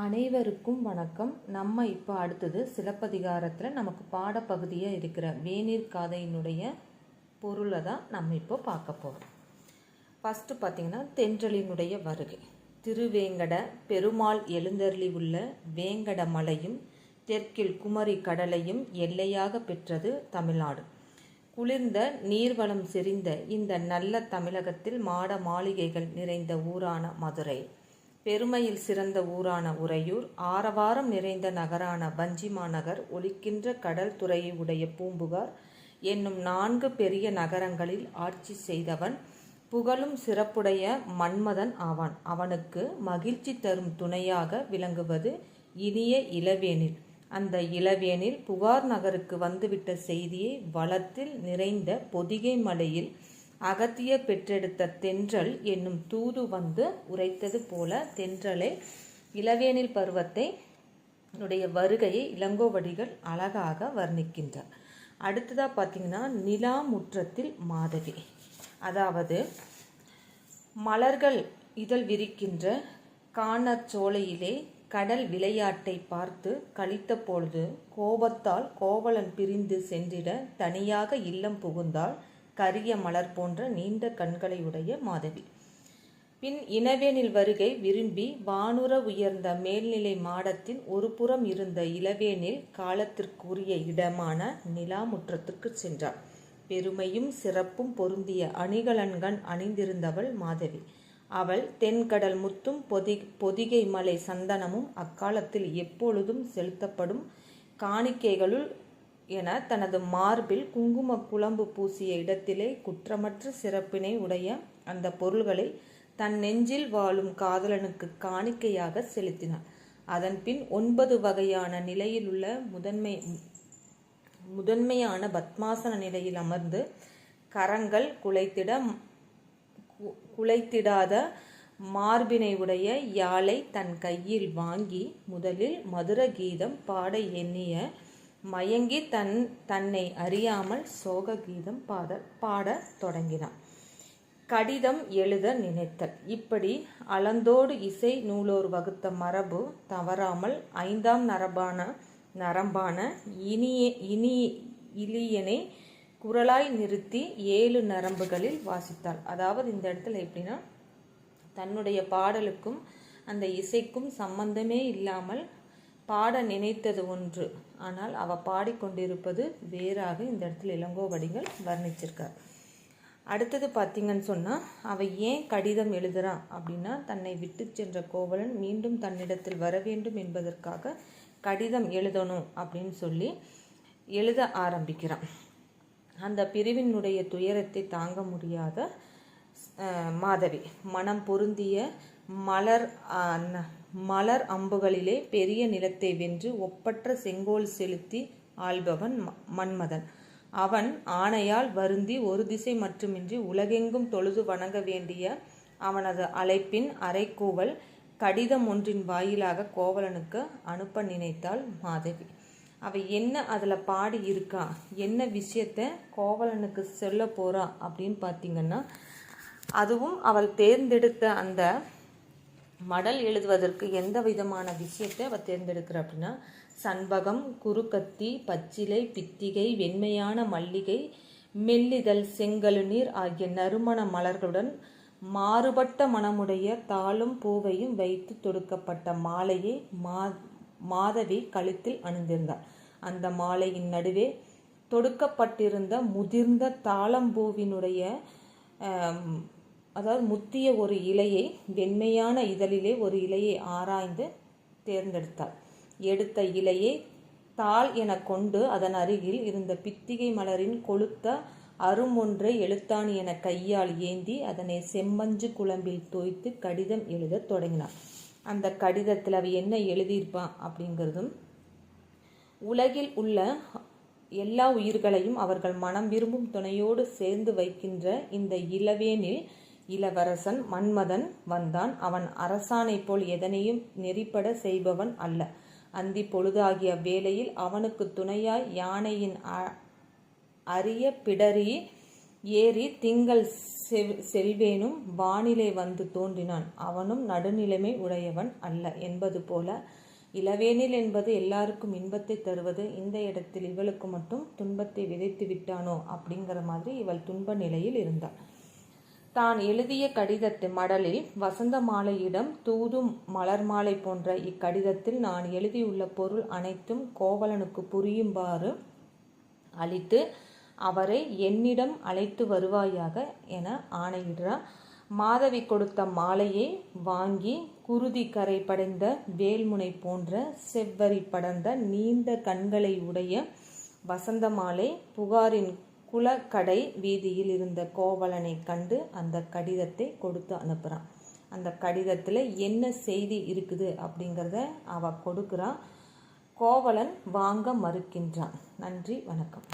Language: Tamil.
அனைவருக்கும் வணக்கம். நம்ம இப்போ அடுத்தது சிலப்பதிகாரத்தில் நமக்கு பாடப்பகுதியாக இருக்கிற வேநீர் காதையினுடைய பொருளை தான் நம்ம இப்போ பார்க்க போகிறோம் ஃபஸ்ட்டு பார்த்தீங்கன்னா தென்றலினுடைய வருகை. திருவேங்கட பெருமாள் எழுந்தருளி உள்ள வேங்கட மலையும் தெற்கில் குமரி கடலையும் எல்லையாக பெற்றது தமிழ்நாடு. குளிர்ந்த நீர்வளம் செறிந்த இந்த நல்ல தமிழகத்தில் மாட மாளிகைகள் நிறைந்த ஊரான மதுரை. பெருமையில் சிறந்த ஊரான உறையூர் ஆரவாரம் நிறைந்த நகரான வஞ்சிமா நகர் ஒலிக்கின்ற கடல் துறையை உடைய பூம்புகார் என்னும் நான்கு பெரிய நகரங்களில் ஆட்சி செய்தவன் புகழும் சிறப்புடைய மன்மதன் ஆவான். அவனுக்கு மகிழ்ச்சி தரும் துணையாக விளங்குவது இனிய இளவேனில். அந்த இளவேனில் புகார் நகருக்கு வந்துவிட்ட செய்தியை வளத்தில் நிறைந்த பொதிகை மலையில் அகத்திய பெற்றெடுத்த தென்றல் என்னும் தூது வந்து உரைத்தது போல தென்றலை இளவேனில் பருவத்தை உடைய வருகையை இளங்கோவடிகள் அழகாக வர்ணிக்கின்றார் அடுத்ததாக பார்த்தீங்கன்னா நிலா முற்றத்தில் மாதவி. அதாவது மலர்கள் இதழ் விரிக்கின்ற காணற் சோலையிலே கடல் விளையாட்டை பார்த்து கழித்த பொழுது கோபத்தால் கோவலன் பிரிந்து சென்றிட தனியாக இல்லம் புகுந்தால் கரிய மலர் போன்ற நீண்ட கண்களை உடைய மாதவி. பின் இனவேனில் வருகை விரும்பி வானுர உயர்ந்த மேல்நிலை மாடத்தின் ஒரு புறம் இருந்த இளவேனில் காலத்திற்குரிய இடமான நிலாமுற்றத்துக்கு சென்றாள். பெருமையும் சிறப்பும் பொருந்திய அணிகலன்கண் அணிந்திருந்தவள் மாதவி. அவள் தென்கடல் முத்தும் பொதி பொதிகை மலை சந்தனமும் அக்காலத்தில் எப்பொழுதும் செலுத்தப்படும் காணிக்கைகளுள் என தனது மார்பில் குங்கும குழம்பு பூசிய இடத்திலே குற்றமற்ற சிறப்பினை உடைய அந்த பொருள்களை தன் நெஞ்சில் வாழும் காதலனுக்கு காணிக்கையாக செலுத்தினார். அதன்பின் ஒன்பது வகையான நிலையிலுள்ள முதன்மை முதன்மையான பத்மாசன நிலையில் அமர்ந்து கரங்கள் குலைத்திட குலைத்திடாத மார்பினை உடைய யாழை தன் கையில் வாங்கி முதலில் மதுர கீதம் பாட எண்ணிய மயங்கி தன் தன்னை அறியாமல் சோக கீதம் பாட பாட தொடங்கினான். கடிதம் எழுத நினைத்தல். இப்படி அளந்தோடு இசை நூலோர் வகுத்த மரபு தவறாமல் ஐந்தாம் நரபான நரம்பான இனிய இனி இலியனை குரலாய் நிறுத்தி ஏழு நரம்புகளில் வாசித்தாள். அதாவது இந்த இடத்துல எப்படின்னா தன்னுடைய பாடலுக்கும் அந்த இசைக்கும் சம்பந்தமே இல்லாமல் பாட நினைத்தது ஒன்று. ஆனால் அவ பாடிக்கொண்டிருப்பது வேறாக இந்த இடத்துல இளங்கோவடிகள் வர்ணிச்சிருக்கார். அடுத்தது பார்த்தீங்கன்னு சொன்னால் அவள் ஏன் கடிதம் எழுதுறான் அப்படின்னா தன்னை விட்டு சென்ற கோவலன் மீண்டும் தன்னிடத்தில் வர வேண்டும் என்பதற்காக கடிதம் எழுதணும் அப்படின்னு சொல்லி எழுத ஆரம்பிக்கிறான். அந்த பிரிவினுடைய துயரத்தை தாங்க முடியாத மாதவி. மனம் பொருந்திய மலர் மலர் அம்புகளிலே பெரிய நிலத்தை வென்று ஒப்பற்ற செங்கோல் செலுத்தி ஆள்பவன் மன்மதன். அவன் ஆணையால் வருந்தி ஒரு திசை மட்டுமின்றி உலகெங்கும் தொழுது வணங்க வேண்டிய அவனது அழைப்பின் அரைக்கூவல் கடிதம் ஒன்றின் வாயிலாக கோவலனுக்கு அனுப்ப நினைத்தாள் மாதவி. அவ என்ன அதில் பாடி இருக்கா? என்ன விஷயத்த கோவலனுக்கு சொல்ல போறா? அப்படின்னு பார்த்தீங்கன்னா அதுவும் அவள் தேர்ந்தெடுத்த அந்த மடல் எழுதுவதற்கு எந்த விதமான விஷயத்தை அவள் தேர்ந்தெடுக்கிற அப்படின்னா சண்பகம் குறுக்கத்தி பச்சிலை பித்திகை வெண்மையான மல்லிகை மெல்லிதழ் செங்கழுநீர் ஆகிய நறுமண மலர்களுடன் மாறுபட்ட மனமுடைய தாளும் பூவையும் வைத்து தொடுக்கப்பட்ட மாலையை மா மாதவி கழுத்தில் அணிந்திருந்தார். அந்த மாலையின் நடுவே தொடுக்கப்பட்டிருந்த முதிர்ந்த தாளம்பூவினுடைய அதாவது முத்திய ஒரு இலையை வெண்மையான இதழிலே ஒரு இலையை ஆராய்ந்து தேர்ந்தெடுத்தாள். எடுத்த இலையை தாள் என கொண்டு அதன் அருகில் இருந்த பித்திகை மலரின் கொளுத்த அருமொன்றை எழுத்தான் என கையால் ஏந்தி அதனை செம்மஞ்சு குழம்பில் தோய்த்து கடிதம் எழுத தொடங்கினார் அந்த கடிதத்தில் அவ என்ன எழுதியிருப்பான் அப்படிங்கிறதும் உலகில் உள்ள எல்லா உயிர்களையும் அவர்கள் மனம் விரும்பும் துணையோடு சேர்ந்து வைக்கின்ற இந்த இளவேனில் இளவரசன் மன்மதன் வந்தான். அவன் அரசானை போல் எதனையும் நெறிப்பட செய்பவன் அல்ல. அந்தி பொழுதாகிய வேளையில் அவனுக்கு துணையாய் யானையின் அரிய பிடரி ஏறி திங்கள் செவ் செல்வேனும் வானிலை வந்து தோன்றினான். அவனும் நடுநிலைமை உடையவன் அல்ல என்பது போல இளவேனில் என்பது எல்லாருக்கும் இன்பத்தை தருவது இந்த இடத்தில் இவளுக்கு மட்டும் துன்பத்தை விதைத்து விட்டானோ அப்படிங்கிற மாதிரி இவள் துன்ப நிலையில் இருந்தாள். தான் எழுதிய கடிதத்து மடலில் வசந்த மாலையிடம் தூதும் மலர் மாலை போன்ற இக்கடிதத்தில் நான் எழுதியுள்ள பொருள் அனைத்தும் கோவலனுக்கு புரியும்பாறு அளித்து அவரை என்னிடம் அழைத்து வருவாயாக என ஆணையிடுறார் மாதவி கொடுத்த மாலையை வாங்கி குருதி கரை படைந்த வேல்முனை போன்ற செவ்வரி படர்ந்த நீண்ட கண்களை உடைய வசந்த மாலை புகாரின் குலக்கடை வீதியில் இருந்த கோவலனை கண்டு அந்த கடிதத்தை கொடுத்து அனுப்புகிறான் அந்த கடிதத்தில் என்ன செய்தி இருக்குது அப்படிங்கிறத அவ கொடுக்குறான் கோவலன் வாங்க மறுக்கின்றான். நன்றி வணக்கம்.